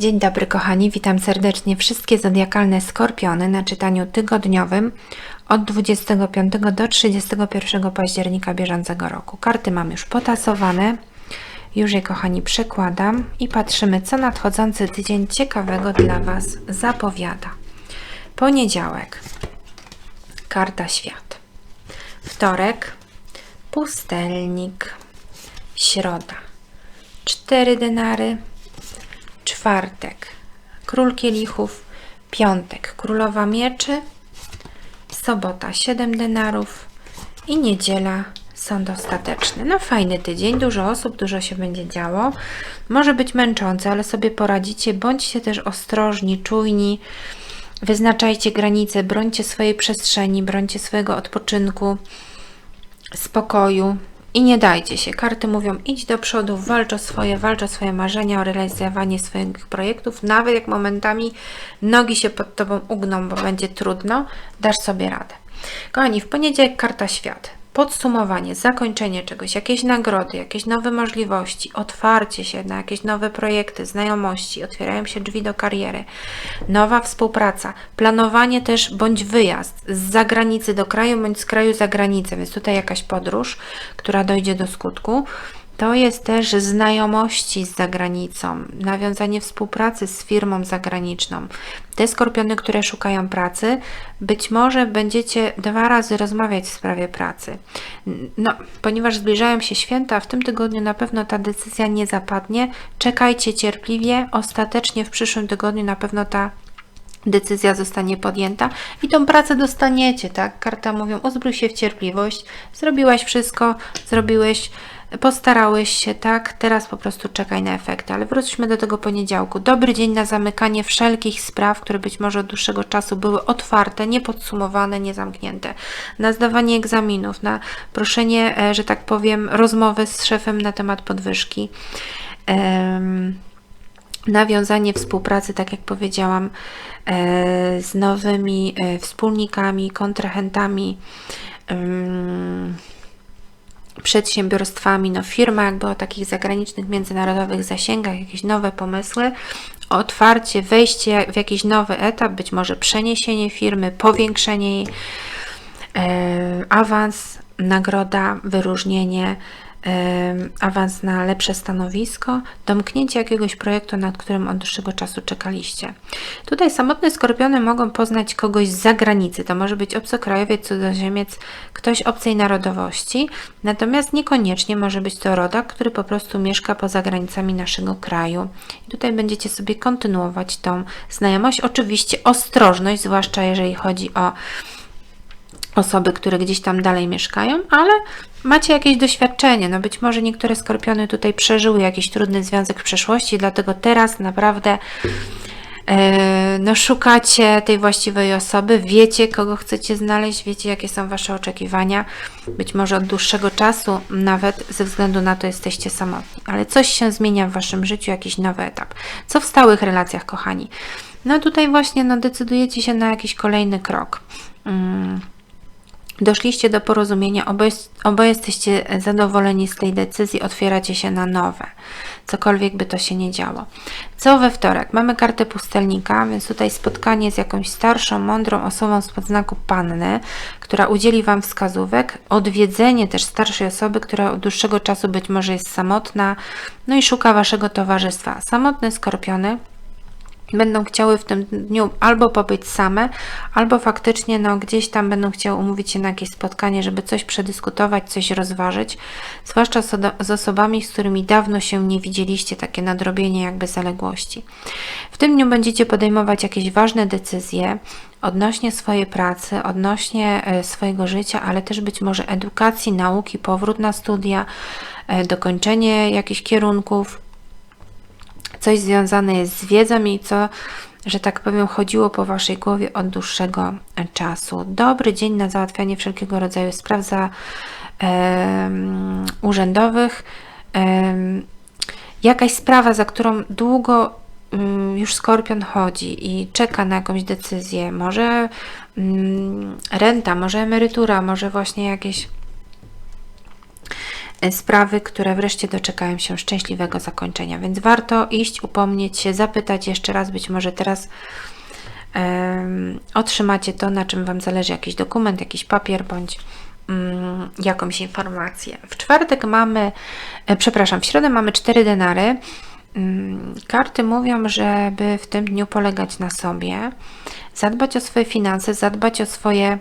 Dzień dobry kochani, witam serdecznie wszystkie zodiakalne skorpiony na czytaniu tygodniowym od 25 do 31 października bieżącego roku. Karty mam już potasowane, już je kochani przekładam i patrzymy co nadchodzący tydzień ciekawego dla Was zapowiada. Poniedziałek, karta świat. Wtorek, pustelnik. Środa, cztery denary czwartek król kielichów, piątek królowa mieczy, sobota 7 denarów i niedziela sąd ostateczny. No fajny tydzień, dużo osób, dużo się będzie działo. Może być męczący, ale sobie poradzicie. Bądźcie też ostrożni, czujni. Wyznaczajcie granice, brońcie swojej przestrzeni, brońcie swojego odpoczynku, spokoju. I nie dajcie się. Karty mówią idź do przodu, walcz o swoje, walcz o swoje marzenia, o realizowanie swoich projektów. Nawet jak momentami nogi się pod Tobą ugną, bo będzie trudno, dasz sobie radę. Kochani, w poniedziałek karta świat podsumowanie, zakończenie czegoś, jakieś nagrody, jakieś nowe możliwości, otwarcie się na jakieś nowe projekty, znajomości, otwierają się drzwi do kariery, nowa współpraca, planowanie też bądź wyjazd z zagranicy do kraju bądź z kraju za granicę, więc tutaj jakaś podróż, która dojdzie do skutku. To jest też znajomości z zagranicą, nawiązanie współpracy z firmą zagraniczną. Te skorpiony, które szukają pracy, być może będziecie dwa razy rozmawiać w sprawie pracy. No, ponieważ zbliżają się święta, w tym tygodniu na pewno ta decyzja nie zapadnie. Czekajcie cierpliwie, ostatecznie w przyszłym tygodniu na pewno ta decyzja zostanie podjęta i tą pracę dostaniecie, tak? Karta mówią, uzbrój się w cierpliwość, zrobiłaś wszystko, zrobiłeś postarałeś się, tak? Teraz po prostu czekaj na efekty. Ale wróćmy do tego poniedziałku. Dobry dzień na zamykanie wszelkich spraw, które być może od dłuższego czasu były otwarte, niepodsumowane, niezamknięte. Na zdawanie egzaminów, na proszenie, e, że tak powiem, rozmowy z szefem na temat podwyżki. Um, nawiązanie współpracy, tak jak powiedziałam, e, z nowymi e, wspólnikami, kontrahentami przedsiębiorstwami, no firma jakby o takich zagranicznych, międzynarodowych zasięgach, jakieś nowe pomysły, otwarcie, wejście w jakiś nowy etap, być może przeniesienie firmy, powiększenie jej, e, awans, nagroda, wyróżnienie, awans na lepsze stanowisko, domknięcie jakiegoś projektu, nad którym od dłuższego czasu czekaliście. Tutaj samotne skorpiony mogą poznać kogoś z zagranicy. To może być obcokrajowiec, cudzoziemiec, ktoś obcej narodowości, natomiast niekoniecznie może być to rodak, który po prostu mieszka poza granicami naszego kraju. I tutaj będziecie sobie kontynuować tą znajomość. Oczywiście ostrożność, zwłaszcza jeżeli chodzi o osoby, które gdzieś tam dalej mieszkają, ale macie jakieś doświadczenie. No być może niektóre skorpiony tutaj przeżyły jakiś trudny związek w przeszłości, dlatego teraz naprawdę e, no, szukacie tej właściwej osoby, wiecie, kogo chcecie znaleźć, wiecie, jakie są Wasze oczekiwania. Być może od dłuższego czasu, nawet ze względu na to, jesteście samotni, ale coś się zmienia w Waszym życiu, jakiś nowy etap. Co w stałych relacjach, kochani? No tutaj właśnie no, decydujecie się na jakiś kolejny krok. Hmm Doszliście do porozumienia, oboje, oboje jesteście zadowoleni z tej decyzji, otwieracie się na nowe, cokolwiek by to się nie działo. Co we wtorek? Mamy kartę pustelnika, więc tutaj spotkanie z jakąś starszą, mądrą osobą z podznaku panny, która udzieli Wam wskazówek, odwiedzenie też starszej osoby, która od dłuższego czasu być może jest samotna, no i szuka Waszego towarzystwa. Samotne skorpiony będą chciały w tym dniu albo pobyć same, albo faktycznie no, gdzieś tam będą chciały umówić się na jakieś spotkanie, żeby coś przedyskutować, coś rozważyć, zwłaszcza z osobami, z którymi dawno się nie widzieliście, takie nadrobienie jakby zaległości. W tym dniu będziecie podejmować jakieś ważne decyzje odnośnie swojej pracy, odnośnie e, swojego życia, ale też być może edukacji, nauki, powrót na studia, e, dokończenie jakichś kierunków, coś związane jest z wiedzą i co, że tak powiem, chodziło po Waszej głowie od dłuższego czasu. Dobry dzień na załatwianie wszelkiego rodzaju spraw za, urzędowych. Jakaś sprawa, za którą długo um, już skorpion chodzi i czeka na jakąś decyzję. Może renta, może emerytura, może właśnie jakieś e, sprawy, które wreszcie doczekają się szczęśliwego zakończenia. Więc warto iść, upomnieć się, zapytać jeszcze raz, być może teraz um, otrzymacie to, na czym Wam zależy, jakiś dokument, jakiś papier bądź um, jakąś informację. W czwartek mamy, e, przepraszam, w środę mamy cztery denary. Um, karty mówią, żeby w tym dniu polegać na sobie, zadbać o swoje finanse, zadbać o swoje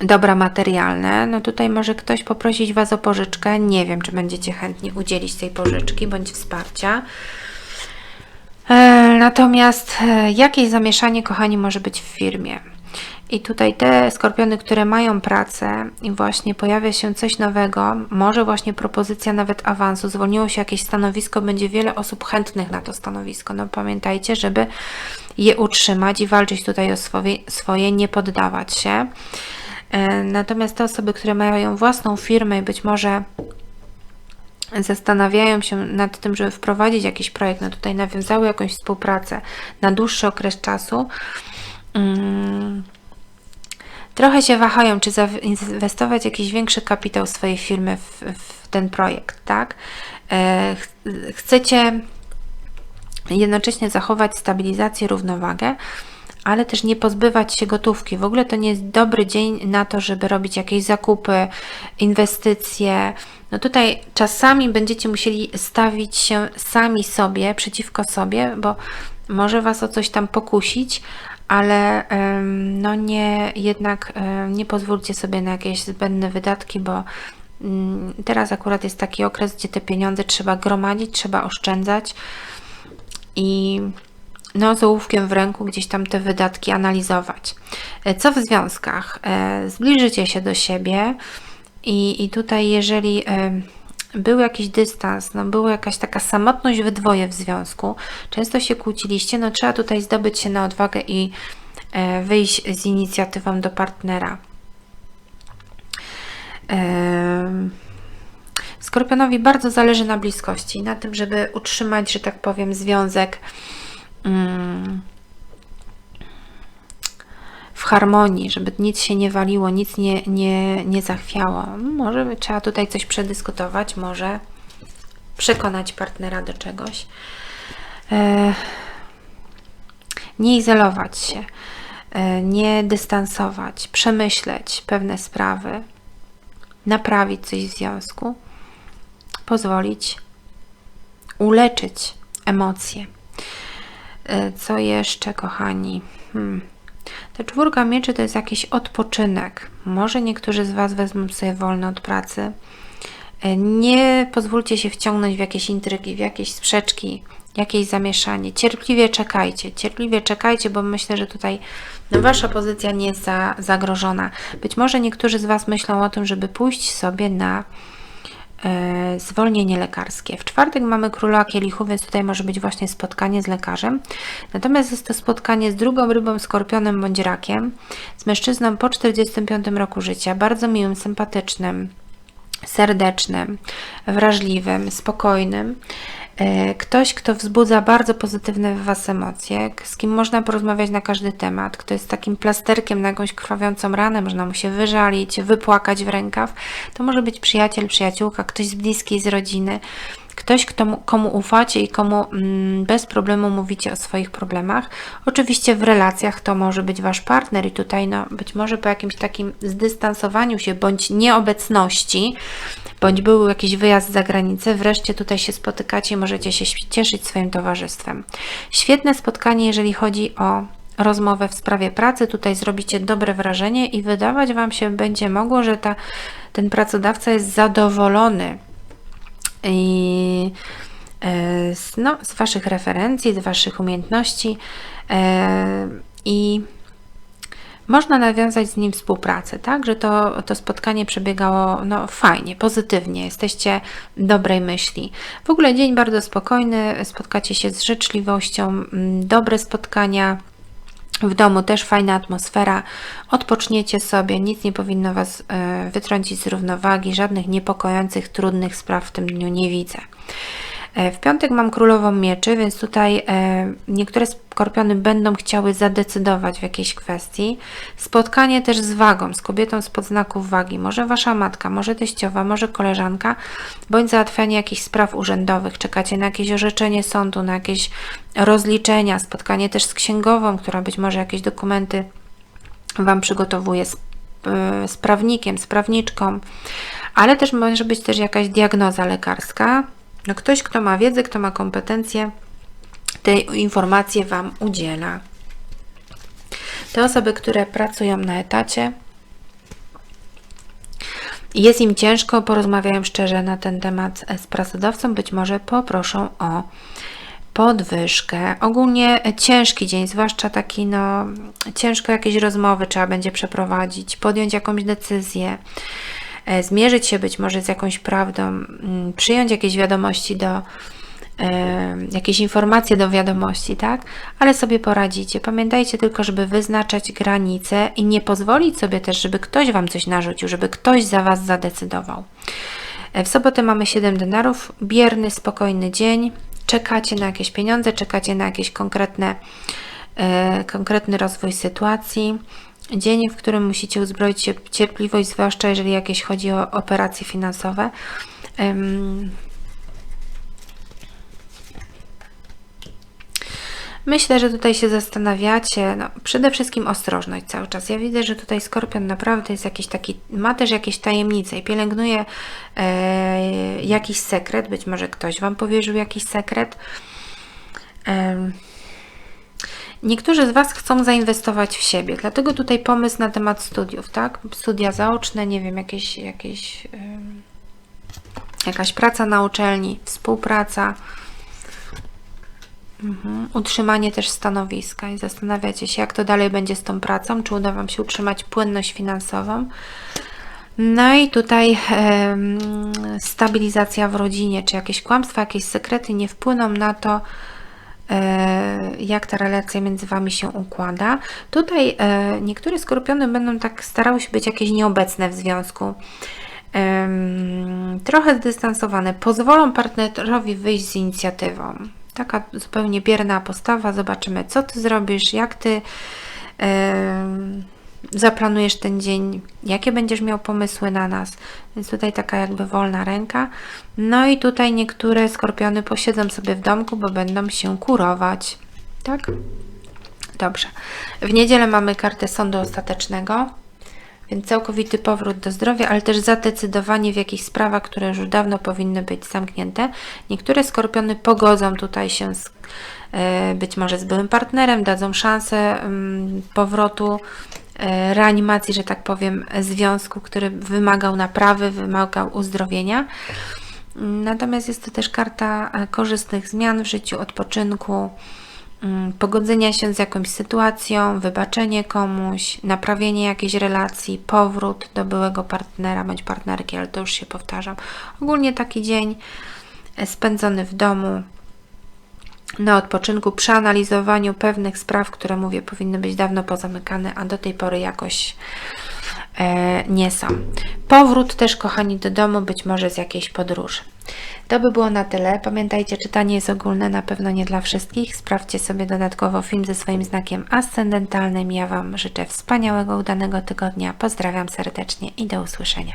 dobra materialne, no tutaj może ktoś poprosić Was o pożyczkę. Nie wiem, czy będziecie chętni udzielić tej pożyczki bądź wsparcia. E, natomiast e, jakieś zamieszanie, kochani, może być w firmie. I tutaj te skorpiony, które mają pracę i właśnie pojawia się coś nowego, może właśnie propozycja nawet awansu, zwolniło się jakieś stanowisko, będzie wiele osób chętnych na to stanowisko. No pamiętajcie, żeby je utrzymać i walczyć tutaj o swoje, swoje nie poddawać się. E, natomiast te osoby, które mają własną firmę i być może zastanawiają się nad tym, żeby wprowadzić jakiś projekt, no tutaj nawiązały jakąś współpracę na dłuższy okres czasu, mm, trochę się wahają, czy zainwestować jakiś większy kapitał swojej firmy w, w ten projekt, tak? E, chcecie jednocześnie zachować stabilizację, równowagę, ale też nie pozbywać się gotówki. W ogóle to nie jest dobry dzień na to, żeby robić jakieś zakupy, inwestycje. No tutaj czasami będziecie musieli stawić się sami sobie, przeciwko sobie, bo może Was o coś tam pokusić, ale no nie, jednak nie pozwólcie sobie na jakieś zbędne wydatki, bo mm, teraz akurat jest taki okres, gdzie te pieniądze trzeba gromadzić, trzeba oszczędzać i no, z ołówkiem w ręku gdzieś tam te wydatki analizować. E, co w związkach? E, zbliżycie się do siebie i, i tutaj, jeżeli e, był jakiś dystans, no była jakaś taka samotność we dwoje w związku, często się kłóciliście, no trzeba tutaj zdobyć się na odwagę i wyjść z inicjatywą do partnera. Skorpionowi bardzo zależy na bliskości, na tym, żeby utrzymać, że tak powiem, związek w harmonii, żeby nic się nie waliło, nic nie, nie, nie zachwiało. Może trzeba tutaj coś przedyskutować, może przekonać partnera do czegoś. E, nie izolować się, e, nie dystansować, przemyśleć pewne sprawy, naprawić coś w związku, pozwolić uleczyć emocje. E, co jeszcze, kochani? Hmm. Ta czwórka mieczy to jest jakiś odpoczynek. Może niektórzy z Was wezmą sobie wolne od pracy. E, nie pozwólcie się wciągnąć w jakieś intrygi, w jakieś sprzeczki, jakieś zamieszanie. Cierpliwie czekajcie, cierpliwie czekajcie, bo myślę, że tutaj no, Wasza pozycja nie jest za, zagrożona. Być może niektórzy z Was myślą o tym, żeby pójść sobie na zwolnienie lekarskie. W czwartek mamy króla kielichów, więc tutaj może być właśnie spotkanie z lekarzem. Natomiast jest to spotkanie z drugą rybą, skorpionem bądź rakiem, z mężczyzną po 45 roku życia, bardzo miłym, sympatycznym, serdecznym, wrażliwym, spokojnym. E, ktoś, kto wzbudza bardzo pozytywne w Was emocje, z kim można porozmawiać na każdy temat, kto jest takim plasterkiem na jakąś krwawiącą ranę, można mu się wyżalić, wypłakać w rękaw, to może być przyjaciel, przyjaciółka, ktoś z bliskiej, z rodziny, ktoś, kto, komu ufacie i komu mm, bez problemu mówicie o swoich problemach. Oczywiście w relacjach to może być Wasz partner i tutaj no, być może po jakimś takim zdystansowaniu się bądź nieobecności, bądź był jakiś wyjazd za granicę, wreszcie tutaj się spotykacie i możecie się cieszyć swoim towarzystwem. Świetne spotkanie, jeżeli chodzi o rozmowę w sprawie pracy. Tutaj zrobicie dobre wrażenie i wydawać Wam się będzie mogło, że ta, ten pracodawca jest zadowolony i e, no, z Waszych referencji, z Waszych umiejętności e, i można nawiązać z nim współpracę, tak? Że to, to spotkanie przebiegało no, fajnie, pozytywnie, jesteście dobrej myśli. W ogóle dzień bardzo spokojny, spotkacie się z życzliwością, mm, dobre spotkania. W domu też fajna atmosfera, odpoczniecie sobie, nic nie powinno Was e, wytrącić z równowagi, żadnych niepokojących, trudnych spraw w tym dniu nie widzę. E, W piątek mam królową mieczy, więc tutaj e, niektóre skorpiony będą chciały zadecydować w jakiejś kwestii. Spotkanie też z wagą, z kobietą z podznaków wagi. Może wasza matka, może teściowa, może koleżanka, bądź załatwianie jakichś spraw urzędowych. Czekacie na jakieś orzeczenie sądu, na jakieś rozliczenia. Spotkanie też z księgową, która być może jakieś dokumenty Wam przygotowuje z, z prawnikiem, z prawniczką, ale też może być też jakaś diagnoza lekarska. No ktoś, kto ma wiedzę, kto ma kompetencje, te informacje Wam udziela. Te osoby, które pracują na etacie, jest im ciężko, porozmawiają szczerze na ten temat z pracodawcą, być może poproszą o podwyżkę. Ogólnie ciężki dzień, zwłaszcza taki, no, ciężko jakieś rozmowy trzeba będzie przeprowadzić, podjąć jakąś decyzję, zmierzyć się być może z jakąś prawdą, przyjąć jakieś wiadomości do, e, jakieś informacje do wiadomości, tak? Ale sobie poradzicie. Pamiętajcie tylko, żeby wyznaczać granice i nie pozwolić sobie też, żeby ktoś Wam coś narzucił, żeby ktoś za Was zadecydował. E, W sobotę mamy 7 denarów, bierny, spokojny dzień. Czekacie na jakieś pieniądze, czekacie na jakieś konkretne, e, konkretny rozwój sytuacji. Dzień, w którym musicie uzbroić się cierpliwość, zwłaszcza jeżeli jakieś chodzi o operacje finansowe. Myślę, że tutaj się zastanawiacie. No, przede wszystkim ostrożność cały czas. Ja widzę, że tutaj skorpion naprawdę jest jakiś taki, ma też jakieś tajemnice i pielęgnuje e, jakiś sekret. Być może ktoś Wam powierzył jakiś sekret. Em, Niektórzy z Was chcą zainwestować w siebie, dlatego tutaj pomysł na temat studiów, tak? Studia zaoczne, nie wiem, jakieś, jakieś, em, jakaś praca na uczelni, współpraca. Mhm. Utrzymanie też stanowiska i zastanawiacie się, jak to dalej będzie z tą pracą, czy uda Wam się utrzymać płynność finansową. No i tutaj em, stabilizacja w rodzinie, czy jakieś kłamstwa, jakieś sekrety nie wpłyną na to, jak ta relacja między Wami się układa. Tutaj e, niektóre skorpiony będą tak starały się być jakieś nieobecne w związku. Trochę zdystansowane, pozwolą partnerowi wyjść z inicjatywą. Taka zupełnie bierna postawa. Zobaczymy, co ty zrobisz, jak ty zaplanujesz ten dzień, jakie będziesz miał pomysły na nas. Więc tutaj taka jakby wolna ręka. No i tutaj niektóre skorpiony posiedzą sobie w domku, bo będą się kurować. Tak? Dobrze. W niedzielę mamy kartę sądu ostatecznego. Więc całkowity powrót do zdrowia, ale też zadecydowanie w jakichś sprawach, które już dawno powinny być zamknięte. Niektóre skorpiony pogodzą tutaj się z, e, być może z byłym partnerem, dadzą szansę mm, powrotu, reanimacji, że tak powiem, związku, który wymagał naprawy, wymagał uzdrowienia. Natomiast jest to też karta e, korzystnych zmian w życiu, odpoczynku, mm, pogodzenia się z jakąś sytuacją, wybaczenie komuś, naprawienie jakiejś relacji, powrót do byłego partnera bądź partnerki, ale to już się powtarzam. Ogólnie taki dzień e, spędzony w domu, na odpoczynku, przeanalizowaniu pewnych spraw, które mówię, powinny być dawno pozamykane, a do tej pory jakoś e, nie są. Powrót też, kochani, do domu, być może z jakiejś podróży. To by było na tyle. Pamiętajcie, czytanie jest ogólne, na pewno nie dla wszystkich. Sprawdźcie sobie dodatkowo film ze swoim znakiem ascendentalnym. Ja Wam życzę wspaniałego, udanego tygodnia. Pozdrawiam serdecznie i do usłyszenia.